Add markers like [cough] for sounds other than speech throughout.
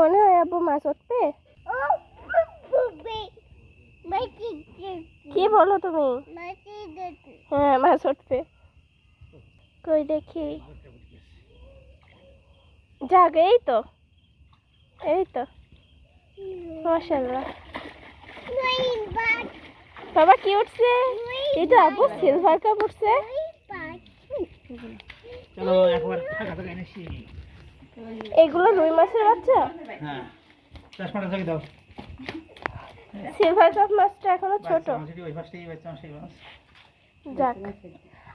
মনে হয় আব্বু মাছ উঠবে? কি বলো তুমি? হ্যাঁ মাছ উঠবে। কই দেখি। যাক এই তো। এই তো। বাবা কি উঠছে? এই তো আব্বু সিলভার কাপ উঠছে। এগুলো রুই মাছের বাচ্চা? হ্যাঁ। চশমাটা থেকে দাও। সিলভার কাপ মাছটা এখনও ছোট। মাছ ওই পাশটাই বাচ্চা মাছ সেই মাছ। যাক।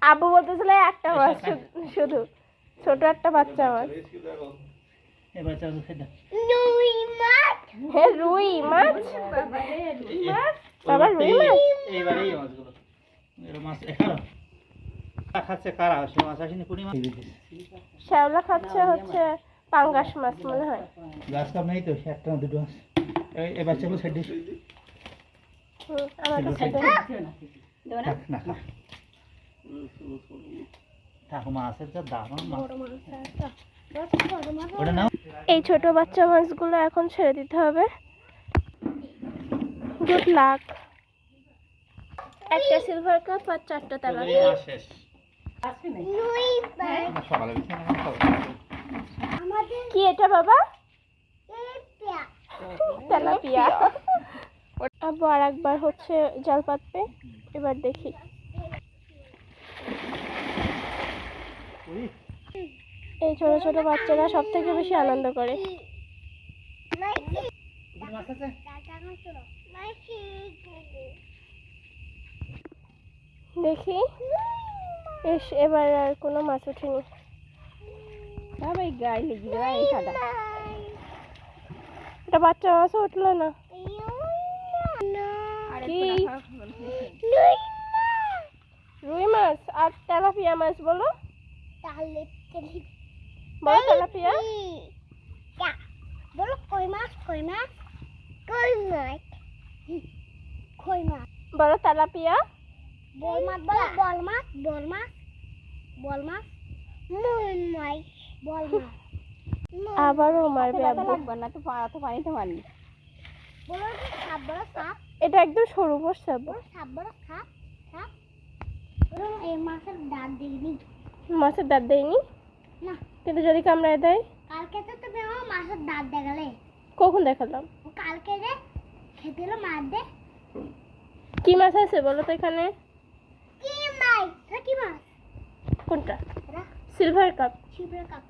আব্বু বলতেছিল একটা মাছ শুধু- ছোট একটা বাচ্চা মাছ। এই বাচ্চা মাছ খেয়ে দাও। হ্যাঁ রুই মাছ? বাবা রুই মাছ? এইবারে এই মাছগুলো। এর মাছ এখানো খাচ্ছে কারা? সে মাছ আসেনি মাছ। শ্যাওলা খাচ্ছে হচ্ছে পাঙ্গাস মাছ মনে হয়। গাছ কাপ নেই তো একটা না দুটো মাছ এই এই বাচ্চাগুলো সাইড দিস আমার কাছে। না? যা মাছ এই ছোট বাচ্চা মাছগুলো এখন ছেড়ে দিতে হবে। গুড লাক একটা সিলভার কাপ আর চারটা তেলা শেষ। সকালে? কি এটা বাবা? তেলাপিয়া। আব্বু আর একবার হচ্ছে জাল পাতবে এবার দেখি। এই ছোট ছোট বাচ্চারা সব থেকে বেশি আনন্দ করে। দেখি। এস এবার আর কোনো মাছ ওঠেনি এটা বাচ্চা মাছও উঠল না রুই মাছ আর তেলাপিয়া মাছ বলো বলো তেলাপিয়া বলো কই মাছ কই মাছ কই মাছ কই মাছ বলো তেলাপিয়া বল মাছ বলো বল মাছ বল মাছ বল মাছ মাছ মাছ আবারও মারবে আব্বু বলো তো সাপ বলো সাপ। এটা একদম সরু বলো। সাপ মাছের ডাক দিইনি। মাছের দাঁত দেয়নি না। কিন্তু যদি কামড়ায় দেয়? কালকে তো তুমি আমার মাছের দাঁত দেখালে। কখন দেখালাম? কালকে যে খেতে এলো মাছ দে। কি মাছ আছে বলো তো এখানে? কি মাছ? কি মাছ? কোনটা? Silver carp. শিবরা কাপ।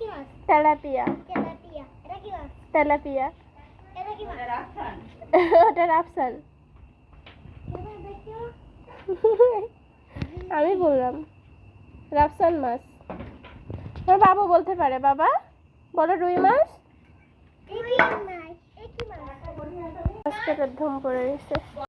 কি মাছ? তেলাপিয়া। তেলাপিয়া। এটা কি মাছ? তেলাপিয়া। এটা কি মাছ? ওটা রাফসান। [laughs] আমি বললাম রাফসান মাছ। আমার বাবু বলতে পারে বাবা। বলো রুই মাছ? মাছ। ধুম পড়ে গেছে